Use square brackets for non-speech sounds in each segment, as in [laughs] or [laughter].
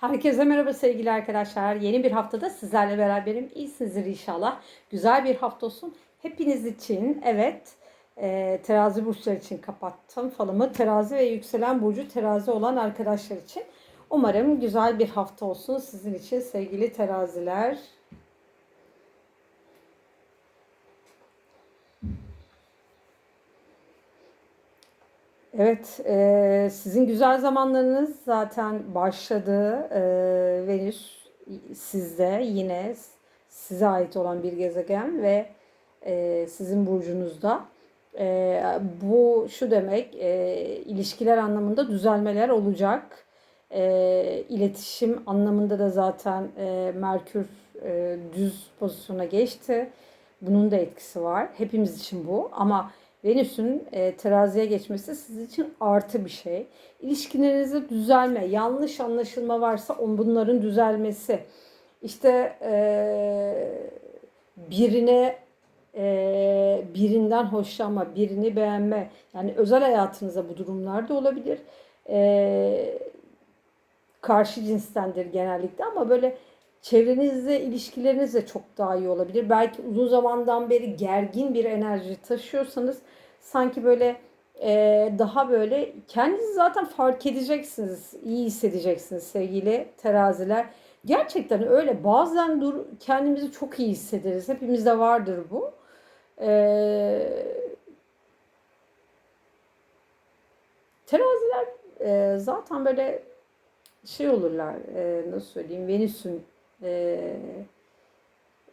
Herkese merhaba sevgili arkadaşlar. Yeni bir haftada sizlerle beraberim. İyisinizdir inşallah. Güzel bir hafta olsun. Hepiniz için evet e, terazi burçları için kapattım falımı. Terazi ve yükselen burcu terazi olan arkadaşlar için. Umarım güzel bir hafta olsun sizin için sevgili teraziler. Evet, e, sizin güzel zamanlarınız zaten başladı. E, Venüs sizde yine size ait olan bir gezegen ve e, sizin burcunuzda. E, bu şu demek, e, ilişkiler anlamında düzelmeler olacak. E, iletişim anlamında da zaten e, Merkür e, düz pozisyona geçti. Bunun da etkisi var. Hepimiz için bu ama Venüs'ün e, teraziye geçmesi sizin için artı bir şey. İlişkilerinizde düzelme, yanlış anlaşılma varsa bunların düzelmesi. İşte e, birine e, birinden hoşlanma, birini beğenme. Yani özel hayatınıza bu durumlar da olabilir. E, karşı cinstendir genellikle ama böyle çevrenizle ilişkileriniz de çok daha iyi olabilir. Belki uzun zamandan beri gergin bir enerji taşıyorsanız sanki böyle e, daha böyle kendinizi zaten fark edeceksiniz, iyi hissedeceksiniz sevgili teraziler. Gerçekten öyle. Bazen dur kendimizi çok iyi hissederiz. Hepimizde vardır bu. Ee, teraziler e, zaten böyle şey olurlar. E, nasıl söyleyeyim? Venüs'ün e,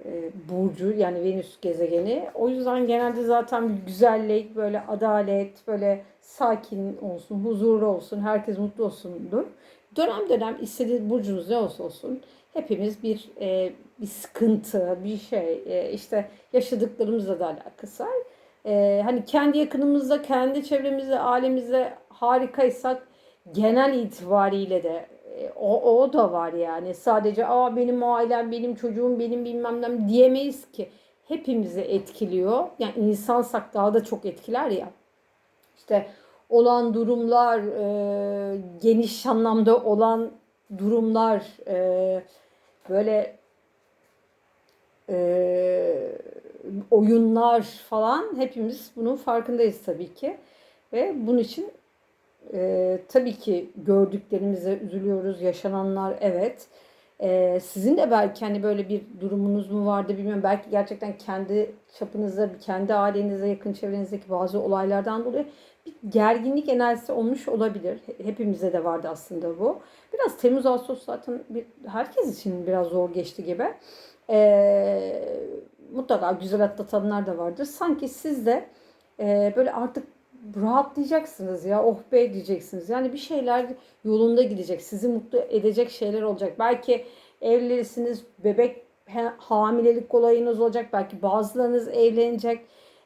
e, burcu yani Venüs gezegeni. O yüzden genelde zaten güzellik, böyle adalet, böyle sakin olsun, huzurlu olsun, herkes mutlu olsundur. Dönem dönem istediği burcunuz ne olsa olsun hepimiz bir e, bir sıkıntı, bir şey e, işte yaşadıklarımızla da alakası. E, hani kendi yakınımızda, kendi çevremizde, ailemizde harikaysak genel itibariyle de o, o da var yani. Sadece aa benim ailem, benim çocuğum, benim bilmem ne diyemeyiz ki. Hepimizi etkiliyor. Yani insansak daha da çok etkiler ya. İşte olan durumlar, e, geniş anlamda olan durumlar, e, böyle e, oyunlar falan hepimiz bunun farkındayız tabii ki. Ve bunun için e, tabii ki gördüklerimize üzülüyoruz. Yaşananlar evet. E, sizin de belki hani böyle bir durumunuz mu vardı bilmiyorum. Belki gerçekten kendi çapınızda, kendi ailenize, yakın çevrenizdeki bazı olaylardan dolayı bir gerginlik enerjisi olmuş olabilir. Hepimize de vardı aslında bu. Biraz Temmuz Ağustos zaten bir, herkes için biraz zor geçti gibi. E, mutlaka güzel atlatanlar da vardır. Sanki siz de e, böyle artık rahatlayacaksınız ya. Oh be diyeceksiniz. Yani bir şeyler yolunda gidecek. Sizi mutlu edecek şeyler olacak. Belki evlilisiniz, bebek hamilelik olayınız olacak. Belki bazılarınız evlenecek.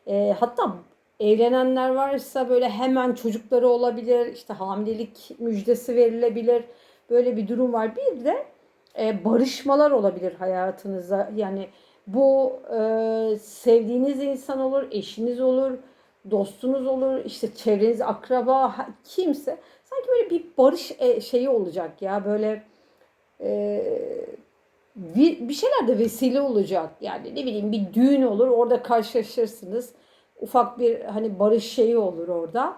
E, hatta evlenenler varsa böyle hemen çocukları olabilir. İşte hamilelik müjdesi verilebilir. Böyle bir durum var. Bir de e, barışmalar olabilir hayatınızda. Yani bu e, sevdiğiniz insan olur, eşiniz olur, dostunuz olur, işte çevreniz, akraba, kimse. Sanki böyle bir barış e, şeyi olacak ya böyle e, bir, bir şeyler de vesile olacak. Yani ne bileyim bir düğün olur orada karşılaşırsınız. Ufak bir hani barış şeyi olur orada.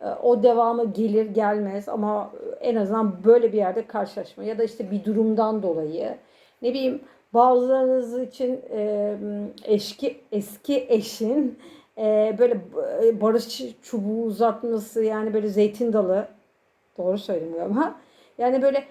E, o devamı gelir gelmez ama en azından böyle bir yerde karşılaşma ya da işte bir durumdan dolayı ne bileyim bazılarınız için e, eski eski eşin e, böyle barış çubuğu uzatması yani böyle zeytin dalı. Doğru söylemiyorum ha. Yani böyle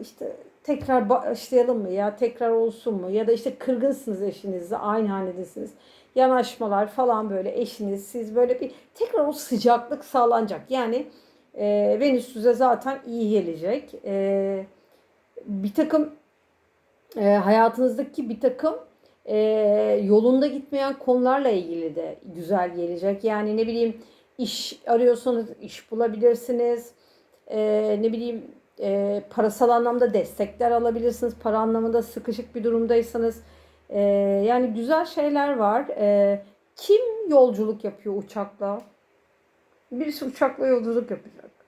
işte tekrar başlayalım mı ya tekrar olsun mu? Ya da işte kırgınsınız eşinizle aynı hanedesiniz. Yanaşmalar falan böyle eşiniz siz böyle bir tekrar o sıcaklık sağlanacak. Yani e, Venüs size zaten iyi gelecek. E, bir takım e, hayatınızdaki bir takım e, yolunda gitmeyen konularla ilgili de güzel gelecek. Yani ne bileyim iş arıyorsanız iş bulabilirsiniz. E, ne bileyim e, parasal anlamda destekler alabilirsiniz. Para anlamında sıkışık bir durumdaysanız. E, yani güzel şeyler var. E, kim yolculuk yapıyor uçakla? Birisi uçakla yolculuk yapacak.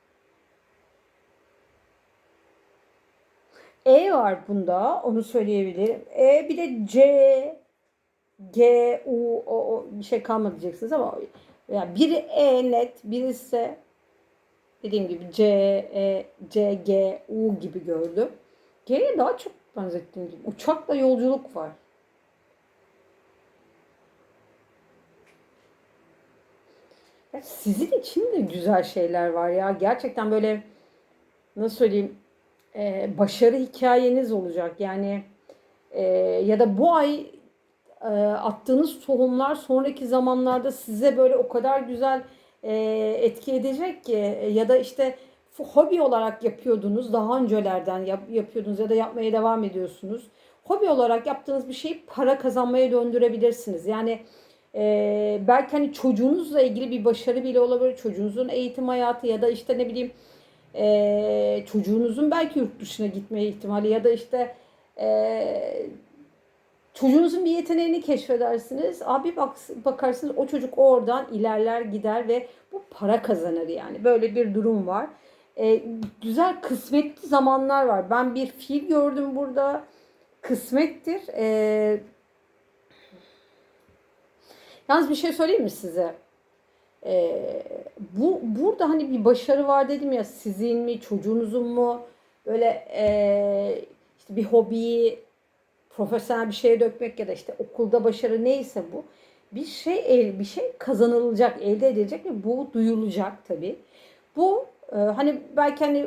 E var bunda. Onu söyleyebilirim. E bir de C, G, U, o, o bir şey kalmadı diyeceksiniz ama yani biri E net, birisi dediğim gibi C, E, C, G, U gibi gördüm. G'ye daha çok benzettiğim gibi. Uçakla yolculuk var. Ya sizin için de güzel şeyler var ya. Gerçekten böyle nasıl söyleyeyim e, başarı hikayeniz olacak. Yani e, ya da bu ay e, attığınız tohumlar sonraki zamanlarda size böyle o kadar güzel e, etki edecek ki e, ya da işte hobi olarak yapıyordunuz daha öncelerden yap, yapıyordunuz ya da yapmaya devam ediyorsunuz. Hobi olarak yaptığınız bir şeyi para kazanmaya döndürebilirsiniz. Yani e, belki hani çocuğunuzla ilgili bir başarı bile olabilir. Çocuğunuzun eğitim hayatı ya da işte ne bileyim e, çocuğunuzun belki yurt dışına gitme ihtimali ya da işte e, çocuğunuzun bir yeteneğini keşfedersiniz. Abi bak, bakarsınız o çocuk oradan ilerler gider ve bu para kazanır yani. Böyle bir durum var. E, güzel kısmetli zamanlar var. Ben bir fil gördüm burada. Kısmettir. E, yalnız bir şey söyleyeyim mi size? Ee, bu burada hani bir başarı var dedim ya sizin mi çocuğunuzun mu? Böyle e, işte bir hobiyi profesyonel bir şeye dökmek ya da işte okulda başarı neyse bu. Bir şey bir şey kazanılacak elde edilecek ve bu duyulacak tabi bu e, hani belki hani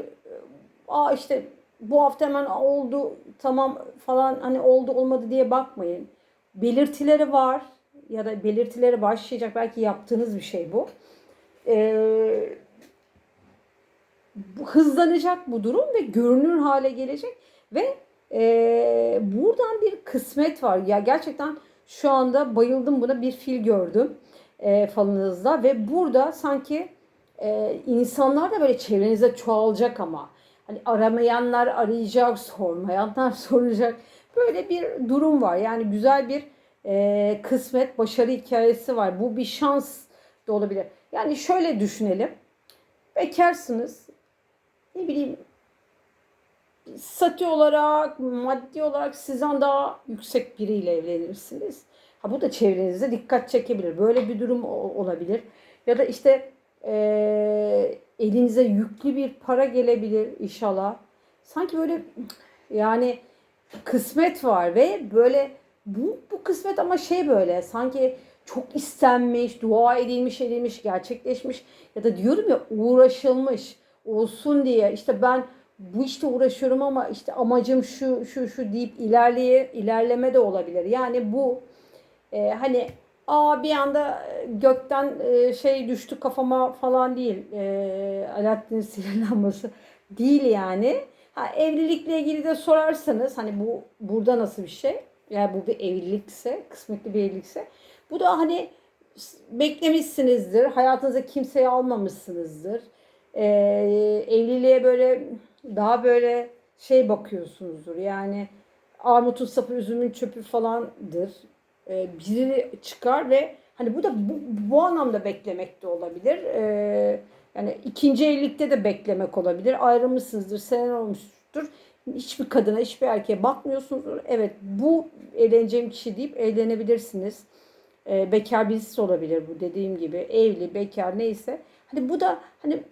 aa işte bu hafta hemen oldu tamam falan hani oldu olmadı diye bakmayın. Belirtileri var ya da belirtileri başlayacak belki yaptığınız bir şey bu. Ee, hızlanacak bu durum ve görünür hale gelecek ve e, buradan bir kısmet var. Ya gerçekten şu anda bayıldım buna bir fil gördüm e, falınızda ve burada sanki e, insanlar da böyle çevrenize çoğalacak ama hani aramayanlar arayacak, sormayanlar [laughs] soracak. Böyle bir durum var. Yani güzel bir e, kısmet, başarı hikayesi var. Bu bir şans da olabilir. Yani şöyle düşünelim. Bekarsınız. Ne bileyim statü olarak, maddi olarak sizden daha yüksek biriyle evlenirsiniz. Ha bu da çevrenizde dikkat çekebilir. Böyle bir durum olabilir. Ya da işte e, elinize yüklü bir para gelebilir inşallah. Sanki böyle yani kısmet var ve böyle bu, bu kısmet ama şey böyle sanki çok istenmiş, dua edilmiş, edilmiş, gerçekleşmiş ya da diyorum ya uğraşılmış olsun diye işte ben bu işte uğraşıyorum ama işte amacım şu şu şu deyip ilerleye ilerleme de olabilir. Yani bu e, hani aa bir anda gökten e, şey düştü kafama falan değil. E, Alaaddin [laughs] sinirlenmesi değil yani. Ha, evlilikle ilgili de sorarsanız hani bu burada nasıl bir şey? Yani bu bir evlilikse, kısmetli bir evlilikse. Bu da hani beklemişsinizdir. Hayatınıza kimseyi almamışsınızdır. Ee, evliliğe böyle daha böyle şey bakıyorsunuzdur. Yani armutun sapı, üzümün çöpü falandır. Ee, biri çıkar ve hani bu da bu, bu anlamda beklemek de olabilir. Ee, yani ikinci evlilikte de beklemek olabilir. Ayrılmışsınızdır, senen olmuştur hiçbir kadına, hiçbir erkeğe bakmıyorsunuz. Evet bu evleneceğim kişi deyip evlenebilirsiniz. E, bekar birisi olabilir bu dediğim gibi. Evli, bekar neyse. Hani bu da hani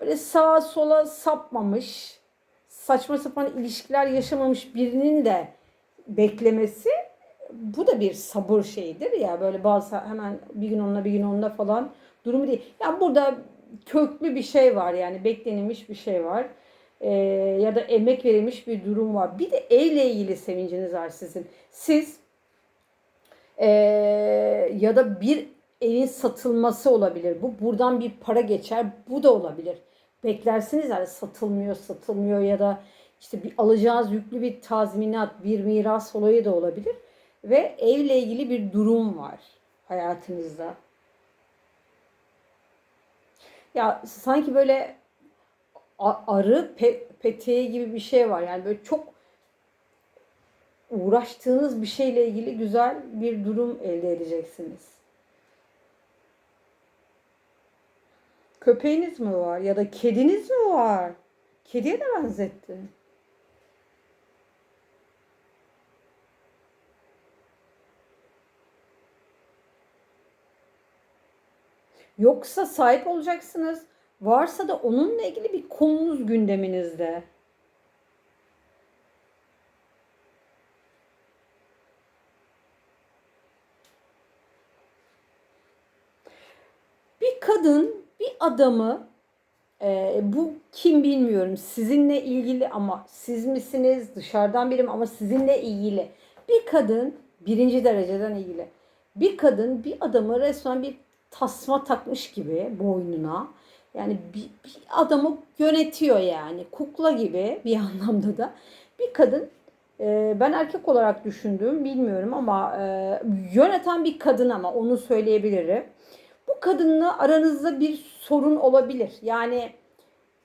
böyle sağa sola sapmamış, saçma sapan ilişkiler yaşamamış birinin de beklemesi bu da bir sabır şeyidir ya böyle bazı hemen bir gün onunla bir gün onunla falan durumu değil. Yani burada köklü bir şey var yani beklenilmiş bir şey var e, ya da emek verilmiş bir durum var. Bir de evle ilgili sevinciniz var sizin. Siz e, ya da bir evin satılması olabilir. Bu buradan bir para geçer. Bu da olabilir. Beklersiniz yani satılmıyor, satılmıyor ya da işte bir alacağınız yüklü bir tazminat, bir miras olayı da olabilir. Ve evle ilgili bir durum var hayatınızda. Ya sanki böyle arı pe, peteği gibi bir şey var. Yani böyle çok uğraştığınız bir şeyle ilgili güzel bir durum elde edeceksiniz. Köpeğiniz mi var ya da kediniz mi var? Kediye de benzetti. Yoksa sahip olacaksınız Varsa da onunla ilgili bir konunuz gündeminizde. Bir kadın bir adamı e, bu kim bilmiyorum sizinle ilgili ama siz misiniz dışarıdan birim ama sizinle ilgili. Bir kadın birinci dereceden ilgili. Bir kadın bir adamı resmen bir tasma takmış gibi boynuna yani bir, bir adamı yönetiyor yani kukla gibi bir [laughs] anlamda da bir kadın e, ben erkek olarak düşündüğüm bilmiyorum ama e, yöneten bir kadın ama onu söyleyebilirim bu kadınla aranızda bir sorun olabilir. Yani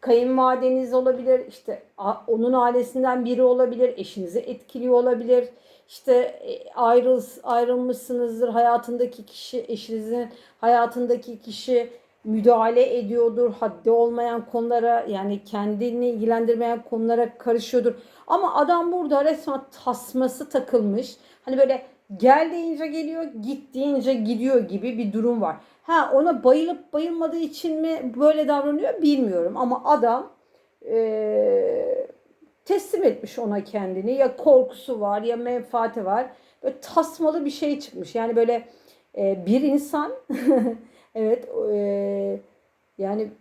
kayınvalideniz olabilir, işte onun ailesinden biri olabilir, eşinizi etkiliyor olabilir. İşte e, ayrıl, ayrılmışsınızdır, hayatındaki kişi, eşinizin hayatındaki kişi müdahale ediyordur, haddi olmayan konulara yani kendini ilgilendirmeyen konulara karışıyordur. Ama adam burada resmen tasması takılmış. Hani böyle gel deyince geliyor, git deyince gidiyor gibi bir durum var. Ha ona bayılıp bayılmadığı için mi böyle davranıyor bilmiyorum ama adam e, teslim etmiş ona kendini. Ya korkusu var ya menfaati var. Böyle tasmalı bir şey çıkmış. Yani böyle e, bir insan [laughs] evet e, yani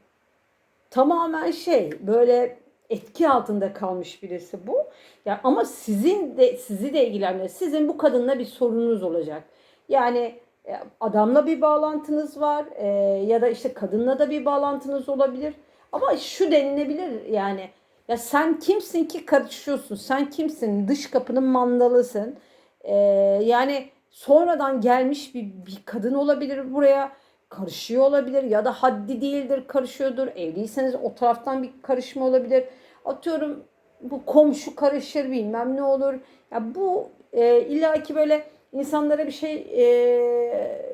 tamamen şey böyle etki altında kalmış birisi bu. Ya ama sizin de sizi de ilgilenmiyor. Sizin bu kadınla bir sorununuz olacak. Yani e, adamla bir bağlantınız var e, ya da işte kadınla da bir bağlantınız olabilir. Ama şu denilebilir yani ya sen kimsin ki karışıyorsun? Sen kimsin? Dış kapının mandalısın. E, yani sonradan gelmiş bir, bir kadın olabilir buraya karışıyor olabilir ya da haddi değildir karışıyordur. Evliyseniz o taraftan bir karışma olabilir. Atıyorum bu komşu karışır bilmem ne olur. Ya bu e, illaki böyle insanlara bir şey e,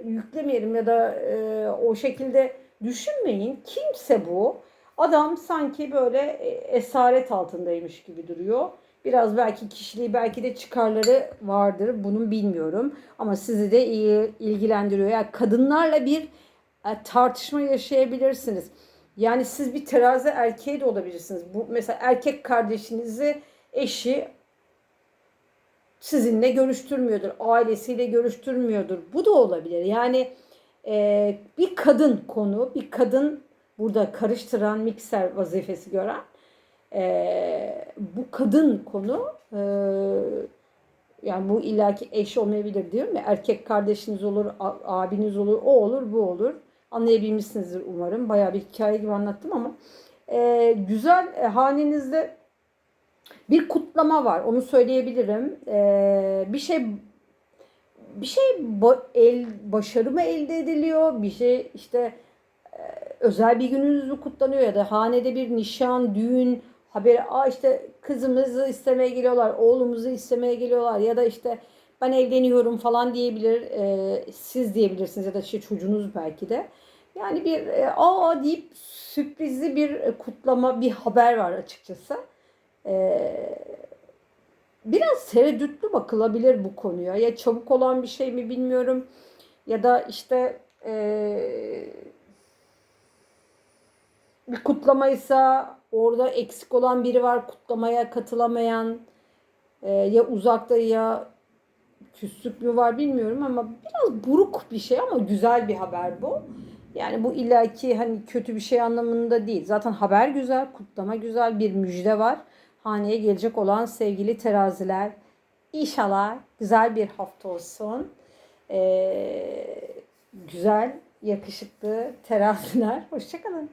yüklemeyelim ya da e, o şekilde düşünmeyin. Kimse bu. Adam sanki böyle e, esaret altındaymış gibi duruyor. Biraz belki kişiliği belki de çıkarları vardır. Bunun bilmiyorum. Ama sizi de iyi ilgilendiriyor. Yani kadınlarla bir tartışma yaşayabilirsiniz. Yani siz bir terazi erkeği de olabilirsiniz. Bu mesela erkek kardeşinizi eşi sizinle görüştürmüyordur, ailesiyle görüştürmüyordur. Bu da olabilir. Yani e, bir kadın konu, bir kadın burada karıştıran, mikser vazifesi gören e, bu kadın konu e, yani bu illaki eş olmayabilir diyorum ya erkek kardeşiniz olur, abiniz olur, o olur, bu olur. Anlayabilmişsinizdir umarım. Bayağı bir hikaye gibi anlattım ama e, güzel e, hanenizde bir kutlama var. Onu söyleyebilirim. Ee, bir şey bir şey el başarı mı elde ediliyor? Bir şey işte e, özel bir gününüz mü kutlanıyor ya da hanede bir nişan, düğün haberi aa işte kızımızı istemeye geliyorlar, oğlumuzu istemeye geliyorlar ya da işte ben evleniyorum falan diyebilir, e, siz diyebilirsiniz ya da işte çocuğunuz belki de. Yani bir e, aa deyip sürprizli bir kutlama, bir haber var açıkçası. Ee, biraz tereddütlü bakılabilir bu konuya. Ya çabuk olan bir şey mi bilmiyorum ya da işte e, bir kutlamaysa orada eksik olan biri var kutlamaya katılamayan e, ya uzakta ya küslük mü var bilmiyorum ama biraz buruk bir şey ama güzel bir haber bu. Yani bu illaki hani kötü bir şey anlamında değil. Zaten haber güzel, kutlama güzel, bir müjde var haneye gelecek olan sevgili teraziler. İnşallah güzel bir hafta olsun. Ee, güzel, yakışıklı teraziler. [laughs] Hoşçakalın.